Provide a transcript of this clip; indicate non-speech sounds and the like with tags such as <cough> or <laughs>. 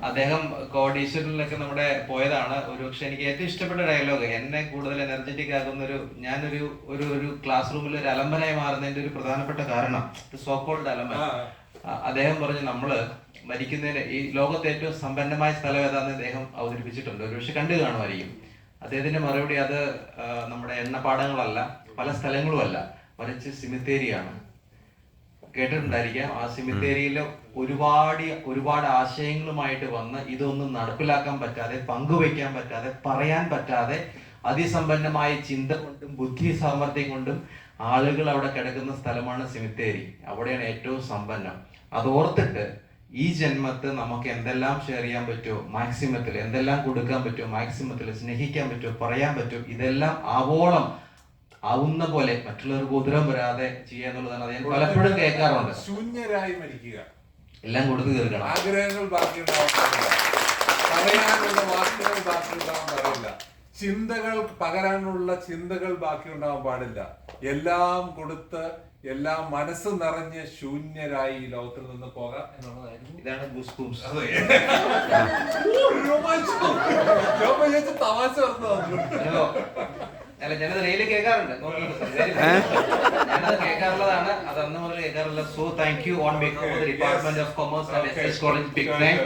അദ്ദേഹം കോടീശ്വരനിലൊക്കെ നമ്മുടെ പോയതാണ്. ഒരു പക്ഷെ എനിക്ക് ഏറ്റവും ഇഷ്ടപ്പെട്ട ഡയലോഗ് എന്നെ കൂടുതൽ എനർജറ്റിക് ആകുന്ന ഒരു ഞാനൊരു ഒരു ഒരു ക്ലാസ് റൂമിൽ ഒരു അലമ്പനായി മാറുന്നതിന്റെ ഒരു പ്രധാനപ്പെട്ട കാരണം സോക്കോൾഡ് അലമ്പൻ ആ, അദ്ദേഹം പറഞ്ഞു നമ്മൾ മരിക്കുന്നതിന് ഈ ലോകത്തെ ഏറ്റവും സമ്പന്നമായ സ്ഥലം ഏതാണെന്ന് അദ്ദേഹം അവതരിപ്പിച്ചിട്ടുണ്ട്. ഒരു പക്ഷെ കണ്ടു കാണുമായിരിക്കും. അദ്ദേഹത്തിന്റെ മറുപടി അത് നമ്മുടെ എണ്ണപ്പാടങ്ങളല്ല പല സ്ഥലങ്ങളും അല്ല മറിച്ച് സിമിത്തേരിയാണ് കേട്ടിട്ടുണ്ടായിരിക്കാം. ആ സിമിത്തേരിയിൽ ഒരുപാട് ഒരുപാട് ആശയങ്ങളുമായിട്ട് വന്ന് ഇതൊന്നും നടപ്പിലാക്കാൻ പറ്റാതെ പങ്കുവയ്ക്കാൻ പറ്റാതെ പറയാൻ പറ്റാതെ അതിസമ്പന്നമായ ചിന്ത കൊണ്ടും ബുദ്ധി സാമർഥ്യം കൊണ്ടും ആളുകൾ അവിടെ കിടക്കുന്ന സ്ഥലമാണ് സിമിത്തേരി. അവിടെയാണ് ഏറ്റവും സമ്പന്നം. അത് ഓർത്തിട്ട് ഈ ജന്മത്ത് നമുക്ക് എന്തെല്ലാം ഷെയർ ചെയ്യാൻ പറ്റുമോ? മാക്സിമത്തിൽ എന്തെല്ലാം കൊടുക്കാൻ പറ്റുമോ? മാക്സിമത്തിൽ സ്നേഹിക്കാൻ പറ്റുമോ? പറയാൻ പറ്റുമോ? ഇതെല്ലാം ആവോളം ആവുന്ന പോലെ മറ്റുള്ളവർക്ക് ഉദരം വരാതെ ചെയ്യാന്നുള്ളതാണ് അത് ഞാൻ പലപ്പോഴും കേൾക്കാറുണ്ട്. ശൂന്യരായി മരിക്കുക. എല്ലാം കൊടുത്തു തീർക്കണം. ആഗ്രഹങ്ങൾ ബാക്കിയുണ്ടാവാൻ പറയാനുള്ള വാക്കുകൾ ബാക്കിയുണ്ടാവാൻ പാടില്ല. ചിന്തകൾ പകരാനുള്ള ചിന്തകൾ ബാക്കിയുണ്ടാവാൻ പാടില്ല. എല്ലാം കൊടുത്ത് എല്ലാം മനസ്സ് നിറഞ്ഞ് ശൂന്യരായി ഈ ലോകത്തിൽ നിന്ന് പോകാം എന്നുള്ളതായിരുന്നു. ഇതാണ് ഗൂസ് അതെ. രോമാഞ്ചം. <laughs> ഞാൻ വിചാരിച്ചു തമാശ പറഞ്ഞു അല്ല ഞാനത് റെയിൽ കേൾക്കാറുണ്ട്. ഞാനത് കേൾക്കാറുള്ളതാണ്. അത് അന്ന് മുതൽ കേൾക്കാറുള്ള so thank you on behalf of the department of commerce and S college big thank